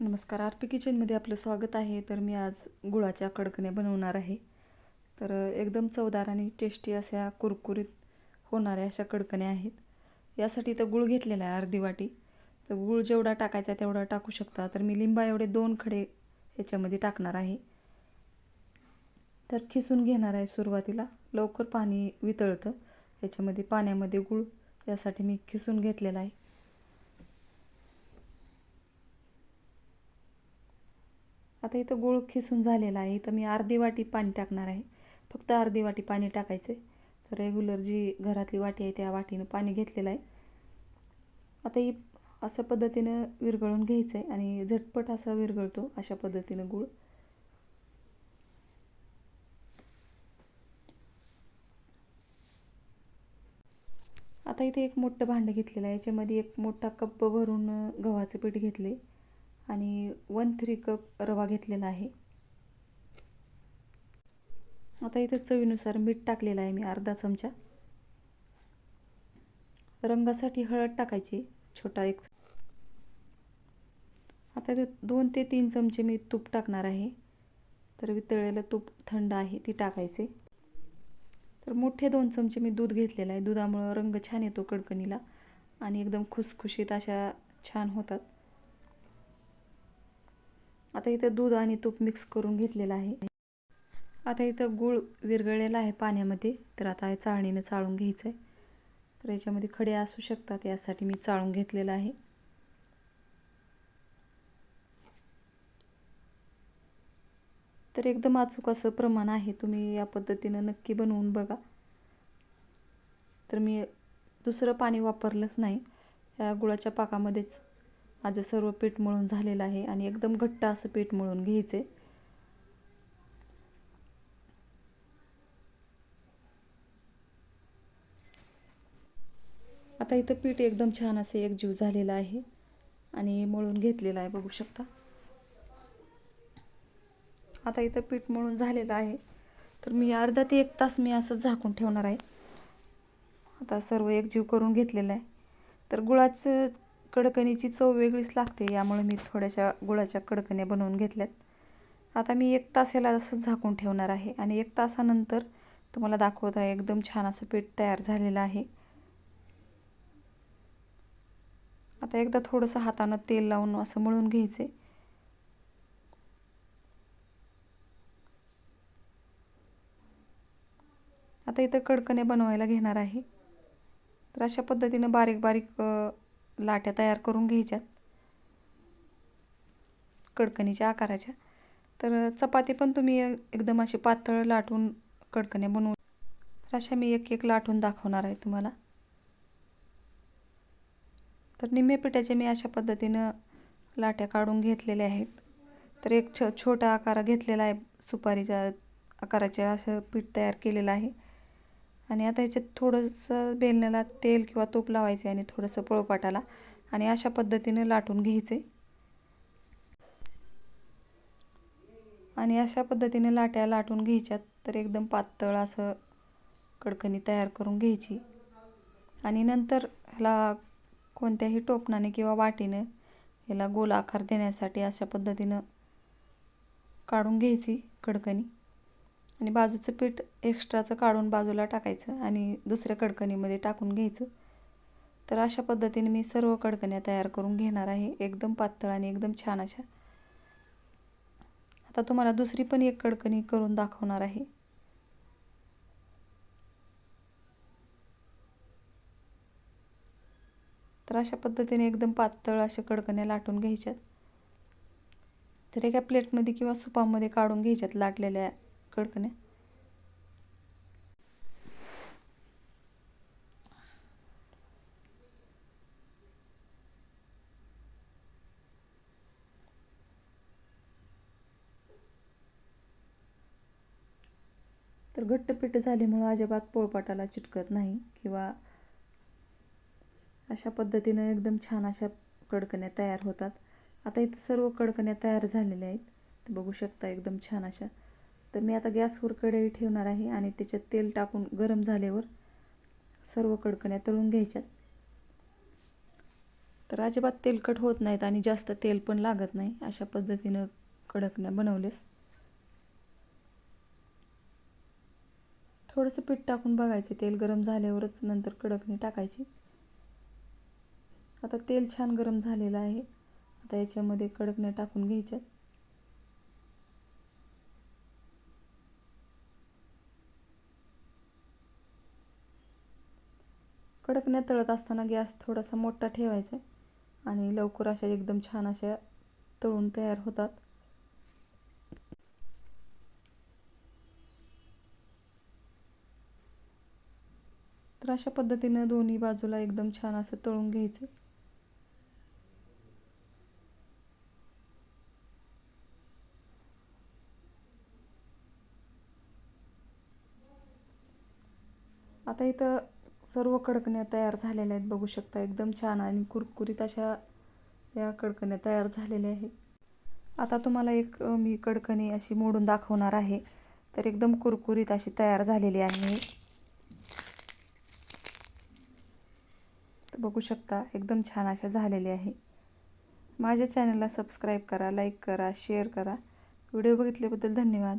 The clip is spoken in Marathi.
नमस्कार. आर पी किचनमध्ये आपलं स्वागत आहे. तर मी आज गुळाच्या कडकण्या बनवणार आहे. तर एकदम चवदार आणि टेस्टी अशा कुरकुरीत होणाऱ्या अशा कडकण्या आहेत. यासाठी तर गुळ घेतलेला आहे अर्धी वाटी. तर गुळ जेवढा टाकायचा तेवढा टाकू शकता. तर मी लिंबा एवढे दोन खडे याच्यामध्ये टाकणार आहे. तर खिसून घेणार आहे सुरुवातीला. लवकर पाणी वितळतं. याच्यामध्ये पाण्यामध्ये गुळ यासाठी मी खिसून घेतलेला आहे. आता इथं गुळ खिसून झालेला आहे. इथं मी अर्धी वाटी पाणी टाकणार आहे. फक्त अर्धी वाटी पाणी टाकायचं आहे तर रेग्युलर जी घरातली वाटी आहे त्या वाटीनं पाणी घेतलेलं आहे. आता ही अशा पद्धतीनं विरघळून घ्यायचं आहे आणि झटपट असा विरघळतो अशा पद्धतीनं गूळ. आता इथे एक मोठं भांडं घेतलेलं आहे. याच्यामध्ये एक मोठा कप भरून गव्हाचं पीठ घेतले आणि वन थ्री कप रवा घेतलेला आहे. आता इथे चवीनुसार मीठ टाकलेलं आहे मी अर्धा चमचा. रंगासाठी हळद टाकायची छोटा एक आता इथे दोन ते तीन चमचे मी तूप टाकणार आहे. तर वितळलेलं तूप थंड आहे ती टाकायचे. तर मोठे दोन चमचे मी दूध घेतलेलं आहे. दुधामुळं रंग छान येतो कडकणीला आणि एकदम खुसखुशीत अशा छान होतात. आता इथं दूध आणि तूप मिक्स करून घेतलेलं आहे. आता इथं गूळ विरघळलेला आहे पाण्यामध्ये. तर आता चाळणीनं चाळून घ्यायचं आहे तर याच्यामध्ये खडे असू शकतात यासाठी मी चाळून घेतलेलं आहे. तर एकदम अचूक असं प्रमाण आहे. तुम्ही या पद्धतीनं नक्की बनवून बघा. तर मी दुसरं पाणी वापरलंच नाही. या गुळाच्या पाकामध्येच माझं सर्व पीठ मळून झालेलं आहे आणि एकदम घट्ट असं पीठ मळून घ्यायचे आता इथं पीठ एकदम छान असं एकजीव झालेलं आहे आणि मळून घेतलेलं आहे बघू शकता. आता इथं पीठ मळून झालेलं आहे. तर मी अर्धा ते एक तास मी असं झाकून ठेवणार आहे. आता सर्व एकजीव करून घेतलेलं आहे. तर गुळाचं कडकणीची चव वेगळीच लागते यामुळे मी थोड्याशा गुळाच्या कडकण्या बनवून घेतल्यात. आता मी एक तास याला असं झाकून ठेवणार आहे आणि एक तासानंतर तुम्हाला दाखवत आहे एकदम छान असं पीठ तयार झालेलं आहे. आता एकदा थोडंसं हातानं तेल लावून असं मळून घ्यायचे. आता इथं कडकणे बनवायला घेणार आहे. तर अशा पद्धतीनं बारीक बारीक लाट्या तयार करून घ्यायच्यात. कडकणीच्या आकाराच्या. तर चपाती पण तुम्ही एकदम अशी पातळ लाटून कडकण्या बनवून तर अशा मी एक एक लाटून दाखवणार आहे तुम्हाला. तर निम्मे पिठाचे मी अशा पद्धतीनं लाट्या काढून घेतलेल्या आहेत. तर एक छ छोटा आकार घेतलेला आहे. सुपारीच्या आकाराचे असं पीठ तयार केलेलं आहे. आणि आता ह्याच्यात थोडंसं बेलण्याला तेल किंवा तूप लावायचे आणि थोडंसं पळपाटाला आणि अशा पद्धतीने लाटून घ्यायचे. आणि अशा पद्धतीने लाट्या लाटून घ्यायच्यात तर एकदम पातळ असं कडकणी तयार करून घ्यायची. आणि नंतर ह्याला कोणत्याही टोपणाने किंवा वाटीनं ह्याला गोल आकार देण्यासाठी अशा पद्धतीनं काढून घ्यायची कडकणी. आणि बाजूचं पीठ एक्स्ट्राचं काढून बाजूला टाकायचं आणि दुसऱ्या कडकणीमध्ये टाकून घ्यायचं. तर अशा पद्धतीने मी सर्व कडकण्या तयार करून घेणार आहे. एकदम पातळ आणि एकदम छान अशा. आता तुम्हाला दुसरी पण एक कडकणी करून दाखवणार आहे. तर अशा पद्धतीने एकदम पातळ अशा कडकण्या लाटून घ्यायच्यात. तर एका प्लेटमध्ये किंवा सुपामध्ये काढून घ्यायच्यात लाटलेल्या कडकण्या तर घट्ट झाल्यामुळं अजिबात पोळपाटाला चिटकत नाही किंवा अशा पद्धतीनं एकदम छान अशा कडकण्या तयार होतात. आता इथं सर्व कडकण्या तयार झालेल्या आहेत. तर बघू शकता एकदम छान अशा. तर मी आता गॅसवर कढई ठेवणार आहे आणि त्याच्यात तेल टाकून गरम झाल्यावर सर्व कडकण्या तळून घ्यायच्यात. तर अजिबात तेलकट होत नाहीत आणि जास्त तेल पण लागत नाही. अशा पद्धतीनं कडकण्या बनवलेस थोडंसं पीठ टाकून बघायचे. तेल गरम झाल्यावरच नंतर कडकणी टाकायची. आता तेल छान गरम झालेलं आहे. आता याच्यामध्ये कडकण्या टाकून घ्यायच्यात. कडकण्या तळत असताना गॅस थोडासा मोठा ठेवायचा आहे. आणि लवकर अशा एकदम छान अशा तळून तयार होतात. तर अशा पद्धतीनं दोन्ही बाजूला एकदम छान असं तळून घ्यायचं आता इथं सर्व कडकण्या तयार झालेल्या आहेत. बघू शकता एकदम छान आणि कुरकुरीत अशा या कडकण्या तयार झालेल्या आहेत. आता तुम्हाला एक मी कडकणी अशी मोडून दाखवणार आहे. तर एकदम कुरकुरीत अशी तयार झालेली आहे तर बघू शकता एकदम छान अशा झालेल्या आहे. माझ्या चॅनलला सबस्क्राईब करा लाईक करा शेअर करा. व्हिडिओ बघितल्याबद्दल धन्यवाद.